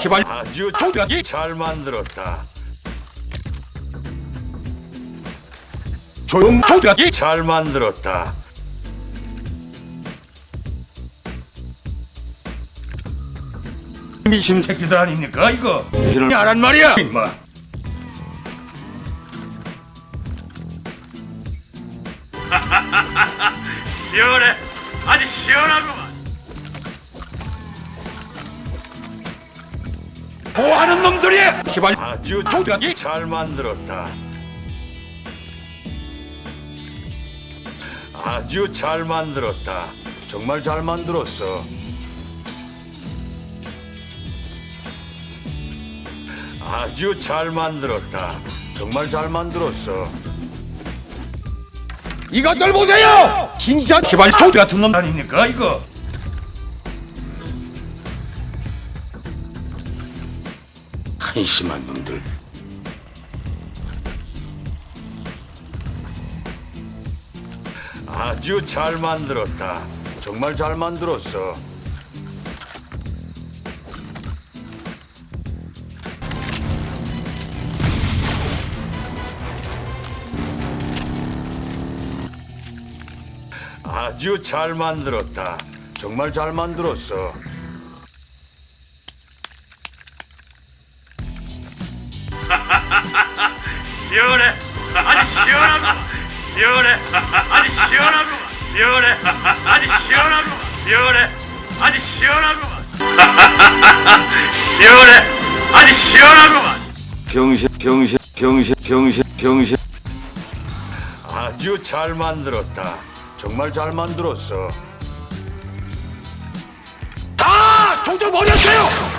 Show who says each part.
Speaker 1: 시발
Speaker 2: 아주
Speaker 1: 조작이
Speaker 2: 잘 만들었다.
Speaker 1: 조용 조작이
Speaker 2: 잘 만들었다.
Speaker 1: 미심 새끼들 아닙니까 이거
Speaker 2: 이를
Speaker 1: 야란 말이야 임마
Speaker 2: 시원해. 아주 시원하구만.
Speaker 1: 뭐하는 놈들이야 시발
Speaker 2: 아주
Speaker 1: 조작이
Speaker 2: 잘 만들었다. 아주 잘 만들었다. 정말 잘 만들었어. 아주 잘 만들었다. 정말 잘 만들었어.
Speaker 1: 이것들 보세요 진짜 시발 조작 같은 놈 아닙니까 이거 한심한 놈들
Speaker 2: 아주 잘 만들었다. 정말 잘 만들었어. 아주 잘 만들었다. 정말 잘 만들었어. 시원해. 아주 시원하고 시원해. 아주 시원하고 시원해. 아주 시원하고 시원해. 아주 시원하고 시원해. 아주 시원하구만. 병신 병신 병신 병신 병신. 아주 잘 만들었다. 정말 잘 만들었어.
Speaker 1: 다 조져 버렸어요